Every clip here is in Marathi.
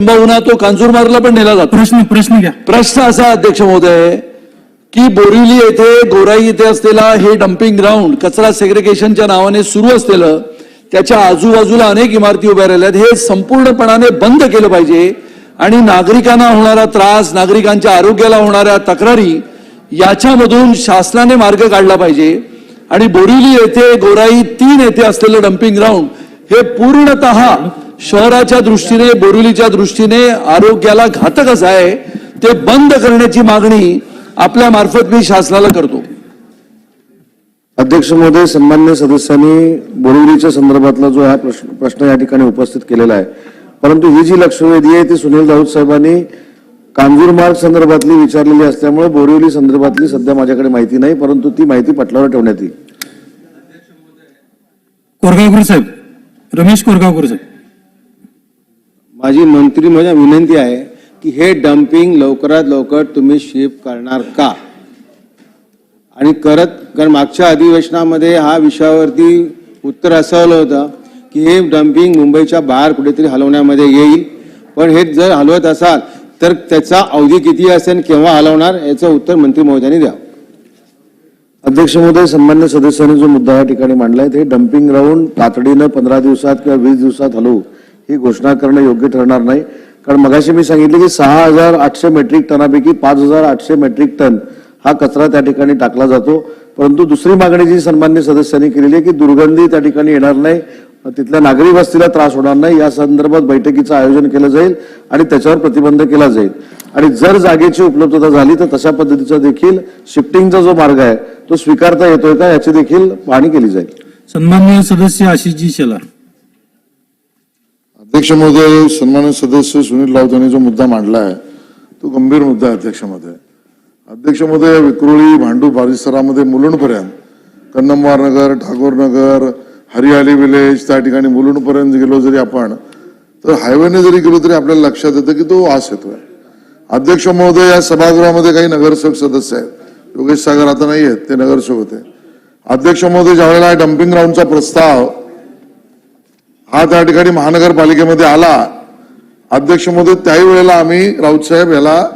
किंबहुना तो कांजूरमार्गला पण नेला जातो. प्रश्न प्रश्न घ्या. प्रश्न असा अध्यक्ष महोदय की बोरिवली येथे गोराई येथे असलेला हे डम्पिंग ग्राउंड कचरा सेग्रिगेशनच्या नावाने सुरू असलेलं त्याच्या आजूबाजूला अनेक इमारती उभ्या राहिल्यात हे संपूर्णपणाने बंद केलं पाहिजे. आणि नागरिकांना होणारा त्रास नागरिकांच्या आरोग्याला होणाऱ्या तक्रारी याच्यामधून शासनाने मार्ग काढला पाहिजे. आणि बोरिवली येथे गोराई तीन येथे असलेलं डम्पिंग ग्राउंड हे पूर्णतः शहराच्या दृष्टीने बोरिवलीच्या दृष्टीने आरोग्याला घातक असं आहे ते बंद करण्याची मागणी आपल्या मार्फत मी शासनाला करतो. अध्यक्ष महोदय सन्मान्य सदस्यांनी बोरिवलीच्या संदर्भातला जो हा प्रश्न प्रश्न या ठिकाणी उपस्थित केलेला आहे. परंतु ही जी लक्षवेधी आहे ती सुनील राऊत साहेबांनी कांजूरमार्ग संदर्भातली विचारलेली असल्यामुळे बोरिवली संदर्भातली सध्या माझ्याकडे माहिती नाही परंतु ती माहिती पटलावर ठेवण्यात येईल. कोरगावकर साहेब रमेश कोरगावकर साहेब. माझी मंत्री माझ्या विनंती आहे की हे डम्पिंग लवकरात लवकर तुम्ही शिफ्ट करणार का? आणि करत कारण मागच्या अधिवेशनामध्ये हा विषयावरती उत्तर असं आलं होतं की हे डम्पिंग मुंबईच्या बाहेर कुठेतरी हलवण्यामध्ये येईल. पण हे जर हलवत असाल तर त्याचा अवधी किती असेल केव्हा हलवणार याचं उत्तर मंत्री महोदयांनी द्या अध्यक्ष महोदय संबंध सदस्यांनी जो मुद्दा या ठिकाणी मांडलाय ते डम्पिंग राऊंड तातडीनं पंधरा दिवसात किंवा वीस दिवसात हलवू. ही घोषणा करणं योग्य ठरणार नाही. कारण मगाशी मी सांगितले की सहा हजार आठशे मेट्रिक टनापैकी पाच हजार आठशे मेट्रिक टन हा कचरा त्या ठिकाणी टाकला जातो. परंतु दुसरी मागणी जी सन्मान्य सदस्यांनी केलेली आहे की दुर्गंधी त्या ठिकाणी येणार नाही तिथल्या नागरी वस्तीला त्रास होणार नाही या संदर्भात बैठकीचं आयोजन केलं जाईल आणि त्याच्यावर प्रतिबंध केला जाईल. आणि जर जागेची उपलब्धता झाली तर तशा पद्धतीचा देखील शिफ्टिंगचा जो मार्ग आहे तो स्वीकारता येतोय का याची देखील पाहणी केली जाईल. सन्मान्य सदस्य आशिषजी शेलार. अध्यक्ष महोदय सन्मानित सदस्य सुनील राऊत यांनी जो मुद्दा मांडला आहे तो गंभीर मुद्दा आहे अध्यक्ष महोदय. अध्यक्ष महोदय विक्रोळी भांडू परिसरामध्ये मुलुंडपर्यंत कन्नमवार नगर ठाकूर नगर हरियाली विलेज त्या ठिकाणी मुलुंडपर्यंत गेलो जरी आपण तर हायवेने जरी गेलो तरी आपल्याला लक्षात येतं की तो वास येतोय. अध्यक्ष महोदय या सभागृहामध्ये काही नगरसेवक सदस्य आहेत. योगेश सागर आता नाही आहेत ते नगरसेवक होते. अध्यक्ष महोदय ज्यावेळेला डम्पिंग ग्राउंडचा प्रस्ताव हा त्या ठिकाणी महानगरपालिकेमध्ये आला. अध्यक्ष महोदय त्याही वेळेला आम्ही राऊत साहेब याला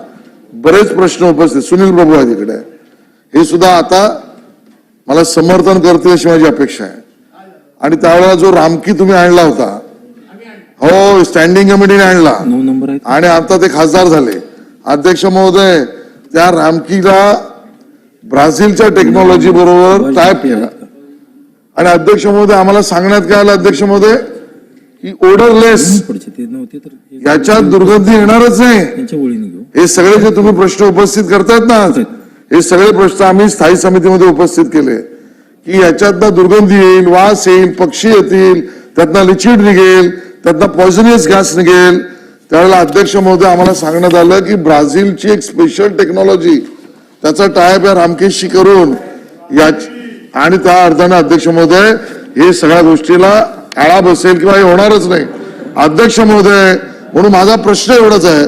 बरेच प्रश्न उपस्थित सुनील प्रभू आहेत इकडे. हे सुद्धा आता मला समर्थन करते अशी माझी अपेक्षा आहे. आणि त्यावेळेला जो रामकी तुम्ही आणला होता. हो स्टँडिंग कमिटीने आणला. आहे आणि आता ते खासदार झाले. अध्यक्ष महोदय त्या रामकीला ब्राझीलच्या टेक्नॉलॉजी बरोबर टायप केला. आणि अध्यक्ष महोदय आम्हाला सांगण्यात काय आलं अध्यक्ष महोदय? की हे याच्यात दुर्गंधी येणारच नाही. घेऊ. हे सगळे जे तुम्ही प्रश्न उपस्थित करतायत ना हे सगळे प्रश्न आम्ही स्थायी समितीमध्ये उपस्थित केले. की याच्यातनं दुर्गंधी येईल वास येईल पक्षी येतील त्यातनं लिचिड निघेल त्यातनं पॉइझनियस गॅस निघेल. त्यावेळेला अध्यक्ष महोदय आम्हाला सांगण्यात आलं की ब्राझीलची एक स्पेशल टेक्नॉलॉजी त्याचा टायप या रामकेशशी करून या आणि त्या अर्थाने अध्यक्ष महोदय हे सगळ्या गोष्टीला आळा बसेल किंवा हे होणारच नाही. अध्यक्ष महोदय म्हणून माझा प्रश्न एवढाच आहे.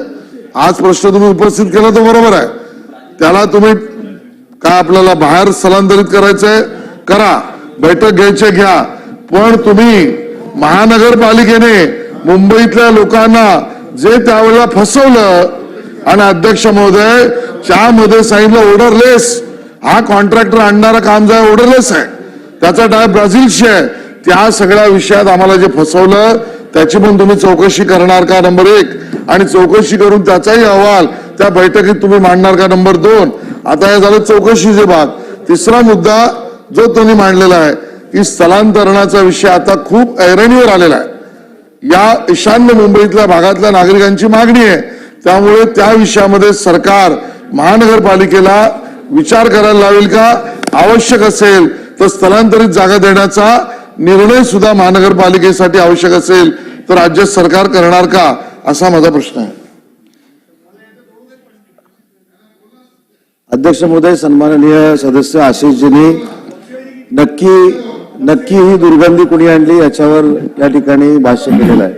आज प्रश्न तुम्ही उपस्थित केला तर बरोबर आहे. त्याला तुम्ही काय आपल्याला बाहेर स्थलांतरित करायचंय? करा. बैठक घ्यायचे घ्या. पण तुम्ही महानगरपालिकेने मुंबईतल्या लोकांना जे त्यावेळेला फसवलं आणि अध्यक्ष महोदय त्यामध्ये सांगितलं ऑर्डरलेस हा कॉन्ट्रॅक्टर आणणारा काम जे ऑर्डरलेस आहे. त्याचा टाय ब्राझीलशी आहे. त्या सगळ्या विषयात आम्हाला जे फसवलं त्याची पण तुम्ही चौकशी करणार का नंबर एक? आणि चौकशी करून त्याचाही अहवाल त्या बैठकीत तुम्ही मांडणार का नंबर दोन? आता हे झालं चौकशीचे भाग तिसरा मुद्दा जो त्यांनी मांडलेला आहे की स्थलांतरणाचा विषय आता खूप ऐरणीवर आलेला आहे. या ईशान्य मुंबईतल्या भागातल्या नागरिकांची मागणी आहे. त्यामुळे त्या विषयामध्ये सरकार महानगरपालिकेला विचार करायला लावेल का? आवश्यक असेल तर स्थलांतरित जागा देण्याचा निर्णय सुद्धा महानगरपालिकेसाठी आवश्यक असेल तर राज्य सरकार करणार का? असा माझा प्रश्न आहे. अध्यक्ष महोदय सन्माननीय सदस्य आशिषजींनी नक्की नक्की ही दुर्गंधी कुणी आणली याच्यावर या ठिकाणी भाष्य केलेलं आहे.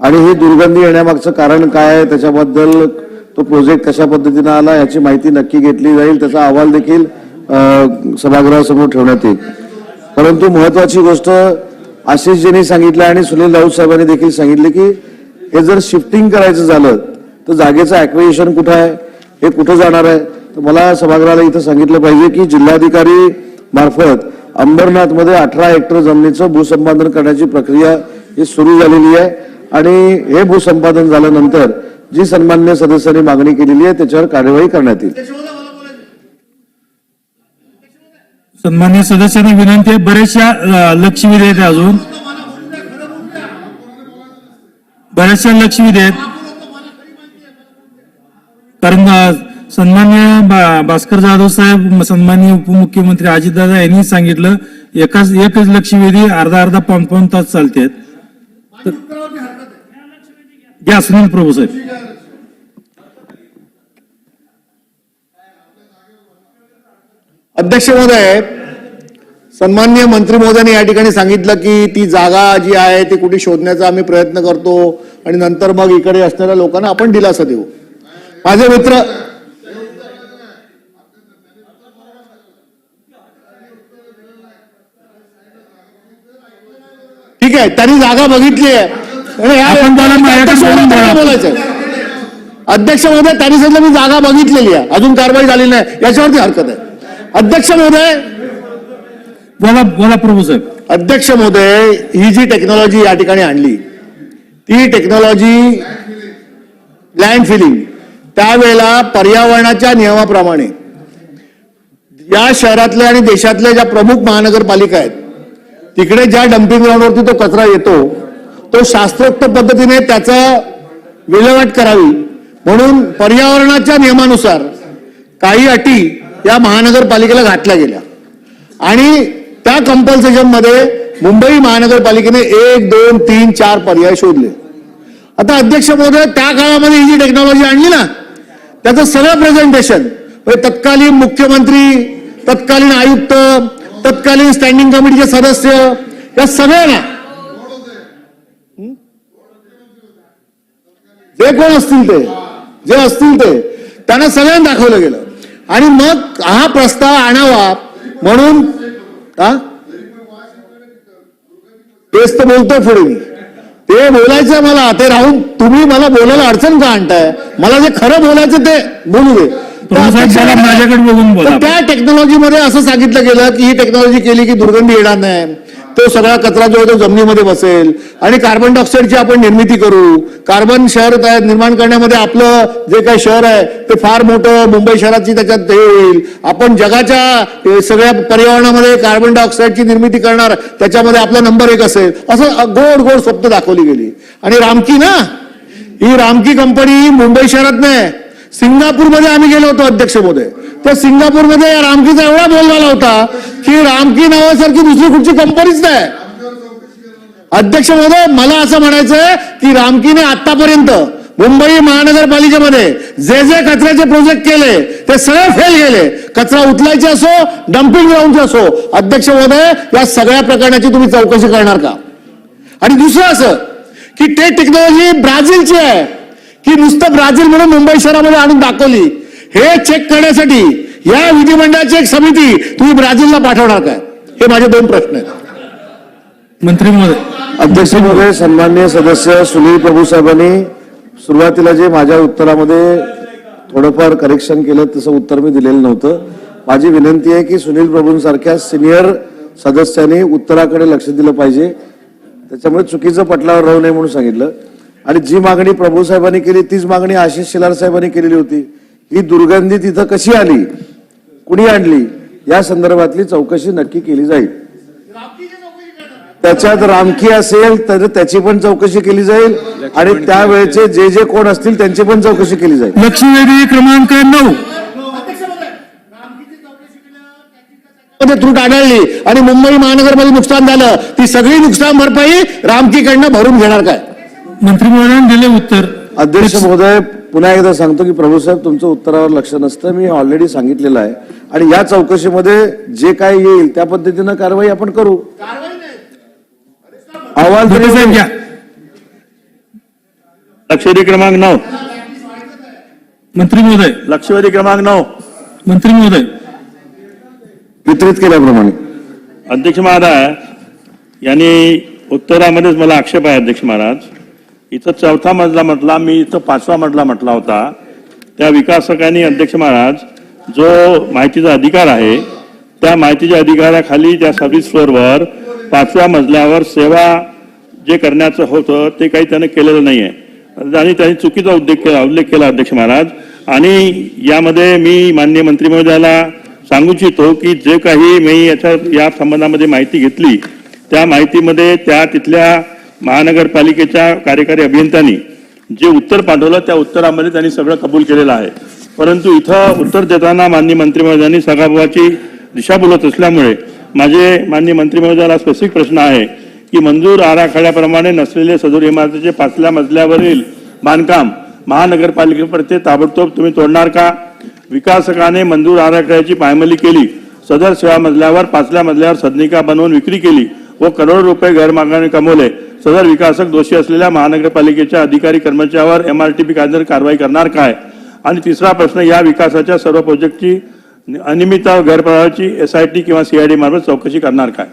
आणि ही दुर्गंधी येण्यामागचं कारण काय आहे त्याच्याबद्दल तो प्रोजेक्ट कशा पद्धतीने आला याची माहिती नक्की घेतली जाईल त्याचा अहवाल देखील अं, सभागृहासमोर ठेवण्यात येईल. परंतु महत्वाची गोष्ट आशिषजींनी सांगितलं आणि सुनील राऊत साहेबांनी देखील सांगितले की हे जर शिफ्टिंग करायचं झालं तर जागेचं ऍक्विएशन कुठं आहे? हे कुठं जाणार आहे? तर मला सभागृहाला इथं सांगितलं पाहिजे की जिल्हाधिकारी मार्फत अंबरनाथमध्ये अठरा हेक्टर जमिनीचं भूसंपादन करण्याची प्रक्रिया ही सुरू झालेली आहे. आणि हे भूसंपादन झाल्यानंतर जी सन्मान्य सदस्यांनी मागणी केलेली आहे त्याच्यावर कार्यवाही करण्यात येईल. सन्मान्य सदस्यांनी विनंती आहे बऱ्याचशा अ, लक्षवेधी आहेत अजून. बऱ्याचशा लक्षवेधी आहेत. कारण सन्मान्य बा- भास्कर जाधव साहेब सन्मान्य उपमुख्यमंत्री अजितदादा यांनी सांगितलं एकाच एकच लक्षवेधी अर्धा अर्धा पाऊन पाऊन तास चालते घ्या सुनील प्रभू साहेब. अध्यक्ष महोदय सन्मान्य मंत्री महोदयांनी या ठिकाणी सांगितलं की ती जागा जी आहे ती कुठे शोधण्याचा आम्ही प्रयत्न करतो आणि नंतर मग इकडे असणाऱ्या लोकांना आपण दिलासा देऊ. माझे मित्र ठीक आहे त्यांनी जागा बघितली आहे. बोलायचं अध्यक्ष महोदय त्यांनी सांगितलं मी जागा बघितलेली आहे. अजून कारवाई झालेली नाही. याच्यावरती हरकत आहे. अध्यक्ष महोदय बोला बोला प्रभू साहेब. अध्यक्ष महोदय ही जी टेक्नॉलॉजी या ठिकाणी आणली ती टेक्नॉलॉजी लँड फिलिंग त्यावेळेला पर्यावरणाच्या नियमाप्रमाणे या शहरातल्या आणि देशातल्या ज्या प्रमुख महानगरपालिका आहेत तिकडे ज्या डम्पिंग ग्राउंडवरती तो कचरा येतो तो शास्त्रोक्त पद्धतीने त्याचं विल्हेवाट करावी. म्हणून पर्यावरणाच्या नियमानुसार काही अटी या महानगरपालिकेला घातल्या गेल्या. आणि त्या कंपल्सेशनमध्ये मुंबई महानगरपालिकेने एक दोन तीन चार पर्याय शोधले. आता अध्यक्ष महोदय त्या काळामध्ये ही जी टेक्नॉलॉजी आणली ना त्याचं सगळं प्रेझेंटेशन म्हणजे तत्कालीन मुख्यमंत्री तत्कालीन आयुक्त तत्कालीन स्टँडिंग कमिटीचे सदस्य या सगळ्यांना जे कोण असतील ते जे असतील ते त्यांना सगळ्यांना दाखवलं गेलं. आणि मग हा प्रस्ताव आणावा म्हणून हा? तेच तर बोलतोय पुढे मी. ते बोलायचं मला ते राहून तुम्ही मला बोलायला अडचण का आणताय? मला जे खरं बोलायचं ते बोलू दे. त्या टेक्नॉलॉजीमध्ये असं सांगितलं गेलं की ही टेक्नॉलॉजी केली की दुर्गंधी येणार नाही. तो सगळा कचरा जो आहे तो जमिनीमध्ये बसेल. आणि कार्बन डायऑक्साईडची आपण निर्मिती करू. कार्बन शहर तयार निर्माण करण्यामध्ये आपलं जे काही शहर आहे ते फार मोठं मुंबई शहराची त्याच्यात येईल आपण जगाच्या सगळ्या पर्यावरणामध्ये कार्बन डायऑक्साईडची निर्मिती करणार त्याच्यामध्ये आपला नंबर एक असेल. असं गोड गोड स्वप्न दाखवली गेली. आणि रामकी ना? ही रामकी कंपनी मुंबई शहरात नाही. सिंगापूरमध्ये आम्ही गेलो होतो अध्यक्ष तर सिंगापूरमध्ये रामकीचा एवढा बोलवाला होता की रामकी नावासारखी दुसरी कुठची कंपनीच नाही. अध्यक्ष महोदय मला असं म्हणायचंय की रामकीने आतापर्यंत मुंबई महानगरपालिकेमध्ये जे जे कचऱ्याचे प्रोजेक्ट केले ते सगळे फेल गेले कचरा उचलायचे असो डम्पिंग ग्राउंडचे असो अध्यक्ष महोदय या सगळ्या प्रकरणाची तुम्ही चौकशी करणार का? आणि दुसरं असं की ते टेक्नॉलॉजी ब्राझीलची आहे. की नुसतं ब्राझील म्हणून मुंबई शहरामध्ये आणून दाखवली. हे चेक करण्यासाठी या विधिमंडळाची एक समिती तुम्ही ब्राझीलला पाठवणार काय? हे माझे दोन प्रश्न आहेत. मंत्री महोदय. अध्यक्ष महोदय सन्मान्य सदस्य सुनील प्रभू साहेबांनी सुरुवातीला जे माझ्या उत्तरामध्ये थोडंफार करेक्शन केलं तसं उत्तर मी दिलेलं नव्हतं. माझी विनंती आहे की सुनील प्रभूंसारख्या सिनियर सदस्यांनी उत्तराकडे लक्ष दिलं पाहिजे. त्याच्यामुळे चुकीचं पटलावर राहू नये म्हणून सांगितलं. आणि जी मागणी प्रभू साहेबांनी केली तीच मागणी आशिष शेलार साहेबांनी केलेली होती. ही दुर्गंधी तिथं कशी आली? कुणी आणली? या संदर्भातली चौकशी नक्की केली जाईल. त्याच्यात रामकी असेल तर त्याची पण चौकशी केली जाईल. आणि त्यावेळेचे जे जे कोण असतील त्यांची पण चौकशी केली जाईल. लक्षवेधी क्रमांक नऊ. त्रुट आढळली आणि मुंबई महानगरमध्ये नुकसान झालं. ती सगळी नुकसान भरपाई रामकीकडनं भरून घेणार काय? मंत्री महोदयांनी दिले उत्तर. अध्यक्ष महोदय पुन्हा एकदा सांगतो की प्रभूसाहेब तुमचं उत्तरावर लक्ष नसतं. मी ऑलरेडी सांगितलेलं आहे. आणि या चौकशीमध्ये जे काय येईल त्या पद्धतीनं कारवाई आपण करू. अहवाल साहेब घ्या लक्षवेधी क्रमांक नऊ. मंत्री महोदय लक्षवेधी क्रमांक नऊ. मंत्री महोदय वितरित केल्याप्रमाणे. अध्यक्ष महाराज यांनी उत्तरामध्येच मला आक्षेप आहे अध्यक्ष महाराज. इथं चौथा मजला म्हटला मी इथं पाचवा मजला म्हटला होता. त्या विकासकांनी अध्यक्ष महाराज जो माहितीचा अधिकार आहे त्या माहितीच्या अधिकाराखाली त्या सर्व्हिस फ्लोअरवर पाचव्या मजल्यावर सेवा जे करण्याचं होतं ते काही त्यानं केलेलं नाही आहे आणि त्यांनी चुकीचा उद्देख केला उल्लेख केला अध्यक्ष महाराज. आणि यामध्ये मी माननीय मंत्री महोदयाला सांगू इच्छितो की जे काही मी याच्या या संबंधामध्ये माहिती घेतली त्या माहितीमध्ये त्या तिथल्या महानगरपालिकेच्या कार्यकारी अभियंत्यांनी जे उत्तर पाठवलं त्या उत्तरामध्ये त्यांनी सगळं कबूल केलेलं आहे. परंतु इथं उत्तर देताना माननीय मंत्री महोदयांनी सभागृहाची बोलत असल्यामुळे माझे माननीय मंत्री स्पेसिफिक प्रश्न आहे की मंजूर आराखड्याप्रमाणे नसलेले सदर इमारतीचे पाचल्या मजल्यावरील बांधकाम महानगरपालिकेप्रती ताबडतोब तुम्ही तोडणार का? विकासकाने मंजूर आराखड्याची पायमली केली सदर सेवा मजल्यावर पाचल्या मजल्यावर सदनिका बनवून विक्री केली व करोड रुपये गैरमार्गाने कमवले. सदर विकासक दोषी असलेल्या महानगरपालिकेच्या अधिकारी कर्मचाऱ्यावर एमआरटीपी कायद्याने कारवाई करणार काय? आणि तिसरा प्रश्न या विकासाच्या सर्व प्रोजेक्टची अनियमित आय टी किंवा सीआयडी मार्फत चौकशी करणार काय?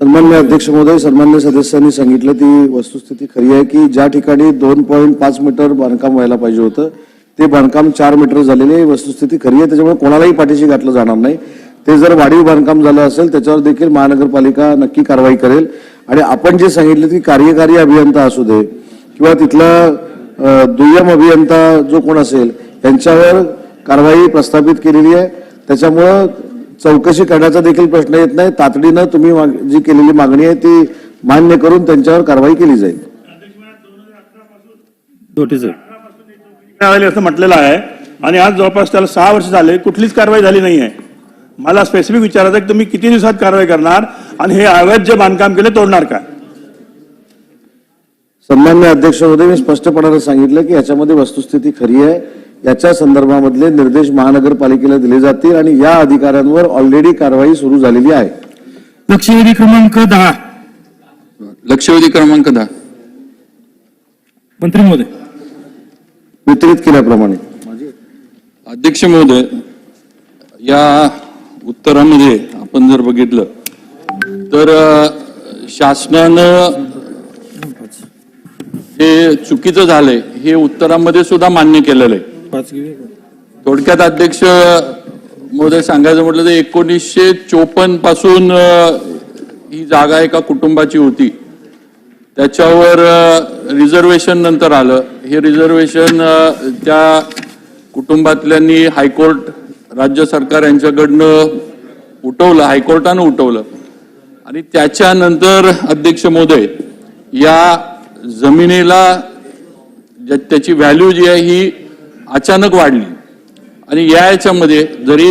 सन्मान्य अध्यक्ष महोदय सन्मान्य सदस्यांनी सांगितलं ती वस्तुस्थिती खरी आहे की ज्या ठिकाणी दोन पॉईंट पाच मीटर बांधकाम व्हायला पाहिजे होतं ते बांधकाम चार मीटर झालेले वस्तुस्थिती खरी आहे त्याच्यामुळे कोणालाही पाठीशी घातलं जाणार नाही. ते जर वाढीव बांधकाम झालं असेल त्याच्यावर देखील महानगरपालिका नक्की कारवाई करेल. आणि आपण जे सांगितलं की कार्यकारी अभियंता असू दे किंवा तिथला दुय्यम अभियंता जो कोण असेल यांच्यावर कारवाई प्रस्थापित केलेली आहे. त्याच्यामुळं चौकशी करण्याचा देखील प्रश्न येत नाही. तातडीनं तुम्ही माग- जी केलेली मागणी आहे ती मान्य करून त्यांच्यावर कारवाई केली जाईल. असं म्हटलेलं आहे. आणि आज जवळपास त्याला सहा वर्ष झाले. कुठलीच कारवाई झाली नाही आहे मला स्पेसिफिक विचारायचं आहे की तुम्ही किती दिवसात कारवाई करणार? आणि हे अवैध जे बांधकाम केले तोडणार काय? सन्मान्य अध्यक्ष महोदय मी स्पष्टपणाने सांगितलं की याच्यामध्ये वस्तुस्थिती खरी आहे. याच्या संदर्भामधले निर्देश महानगरपालिकेला दिले जातील आणि या अधिकाऱ्यांवर ऑलरेडी कारवाई सुरू झालेली आहे. लक्षवेधी क्रमांक दहा. लक्षवेधी क्रमांक दहा. मंत्री महोदय. वितरित केल्याप्रमाणे. अध्यक्ष महोदय या उत्तरामध्ये आपण जर बघितलं तर शासनानं हे चुकीचं झालंय हे उत्तरामध्ये सुद्धा मान्य केलेलं आहे. थोडक्यात अध्यक्ष महोदय सांगायचं म्हटलं तर एकोणीसशे चोपन्नपासून ही जागा एका कुटुंबाची होती. त्याच्यावर रिझर्वेशन नंतर आलं. हे रिझर्वेशन त्या कुटुंबातल्यांनी हायकोर्ट राज्य सरकार यांच्याकडनं उठवलं हायकोर्टानं उठवलं. आणि त्याच्यानंतर अध्यक्ष महोदय या जमिनीला ज्या- त्याची व्हॅल्यू जी आहे ही अचानक वाढली. आणि या याच्यामध्ये जरी